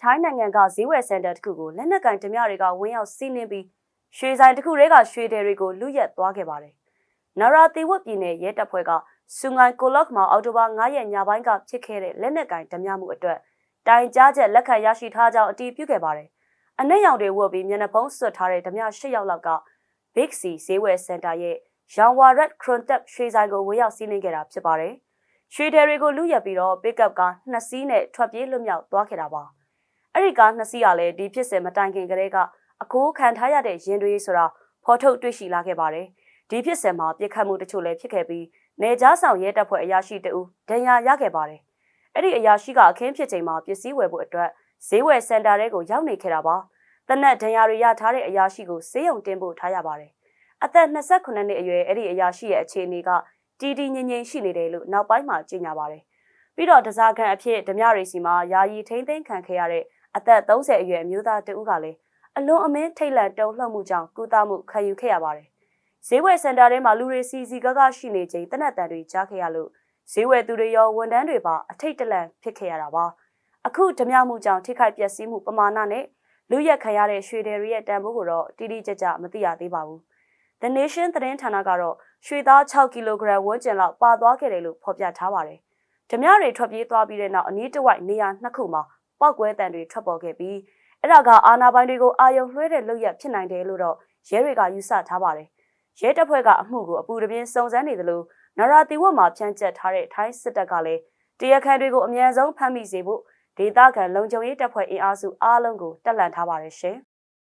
ထိုင်းနိုင်ငံကဈေးဝယ်စင်တာတစ်ခုကိုလက်နက်ကင်ဓမြတွေကဝင်းရောက်စီးနင်းပြီးရွှေဆိုင်တစ်ခုတည်းကရွှေတယ်တွေကိုလူရက်သွားခဲ့ပါတယ်။နရာတီဝတ်ပြည်နယ်ရဲတပ်ဖွဲ့ကစူငိုင်ကိုလော့မှာအော်တိုဘာ9ရက်ညပိုင်းကဖြစ်ခဲ့တဲ့လက်နက်ကင်ဓမြမှုအတွက်တိုင်ကြားချက်လက်ခံရရှိထားကြောင်းအတည်ပြုခဲ့ပါတယ်။အနက်ရောင်တွေဝတ်ပြီးမျက်နှာဖုံးစွပ်ထားတဲ့ဓမြ၈ယောက်လောက်က Big C ဈေးဝယ်စင်တာရဲ့ရောင်ဝါရက်ခရွန်တက်ရွှေဆိုင်ကိုဝေရောက်စီးနင်းခဲ့တာဖြစ်ပါတယ်။ရွှေတယ်တွေကိုလူရက်ပြီးတော့ pickup ကနှစ်စီးနဲ့ထွက်ပြေးလွတ်မြောက်သွားခဲ့တာပါ။ အဲ့ဒီကားနှစ်စီးကလည်းဒီဖြစ်စဉ်မတိုင်ခင်ကတည်းကအကိုးခံထားရတဲ့ရင်တွေဆိုတာဖော်ထုတ်တွေ့ရှိလာခဲ့ပါတယ်။ဒီဖြစ်စဉ်မှာပြစ်ခတ်မှုတချို့လည်းဖြစ်ခဲ့ပြီးနေကြားဆောင်ရဲတပ်ဖွဲ့အရာရှိတအူဒဏ်ရာရခဲ့ပါတယ်။အဲ့ဒီအရာရှိကအခင်းဖြစ်ချိန်မှာပစ္စည်းဝယ်ဖို့အတွက်ဈေးဝယ်စင်တာတွေကိုရောက်နေခဲ့တာပါ။တနက်ဒဏ်ရာတွေရထားတဲ့အရာရှိကိုစေးရုံတင်ဖို့ထားရပါတယ်။အသက်28နှစ်အရွယ်အဲ့ဒီအရာရှိရဲ့အခြေအနေကတီတီငြိမ်ငြိမ်ရှိနေတယ်လို့နောက်ပိုင်းမှာကြေညာပါတယ်။ပြီးတော့တစားခန့်အဖြစ်ဓမြရီစီမှာယာယီထိမ့်သိမ်းခံခဲ့ရတဲ့ အသက်30အရွယ်အမျိုးသားတဦးကလည်းအလွန်အမင်းထိတ်လန့်တုန်လှုပ်မှုကြောင့်ကုသမှုခံယူခဲ့ရပါတယ်။ဈေးဝယ်စင်တာထဲမှာလူတွေစီစီကားကားရှိနေချိန်တနက်တန်တွေကြားခဲ့ရလို့ဈေးဝယ်သူတွေရောဝန်ထမ်းတွေပါအထိတ်တလန့်ဖြစ်ခဲ့ရတာပါ။အခုဓမြမှုကြောင့်ထိခိုက်ပျက်စီးမှုပမာဏနဲ့လူရက်ခံရတဲ့ရွှေတယ်ရီရဲ့တန်ဖိုးကိုတော့တိတိကျကျမသိရသေးပါဘူး။ The Nation သတင်းဌာနကတော့ရွှေသား6ကီလိုဂရမ်ဝန်းကျင်လောက်ပါသွားခဲ့တယ်လို့ဖော်ပြထားပါတယ်။ဓမြတွေထွက်ပြေးသွားပြီးတဲ့နောက်အနည်းတစ်ဝိုက်နေရာနှစ်ခုမှာ ပောက်ကွဲတံတွေထွက်ပေါ်ခဲ့ပြီးအဲ့ဒါကအာနာပိုင်တွေကိုအာယုံလွှဲတဲ့လုပ်ရက်ဖြစ်နိုင်တယ်လို့တော့ရဲတွေကယူဆထားပါတယ်။ရဲတပ်ဖွဲ့ကအမှုကိုအပူတပြင်းစုံစမ်းနေတယ်လို့နရာတီဝတ်မှာဖြန့်ကျက်ထားတဲ့ထိုင်းစစ်တပ်ကလည်းတရားခံတွေကိုအမြန်ဆုံးဖမ်းမိစေဖို့ဒေသခံလုံခြုံရေးတပ်ဖွဲ့အင်အားစုအားလုံးကိုတက်လှန်ထားပါတယ်ရှင်။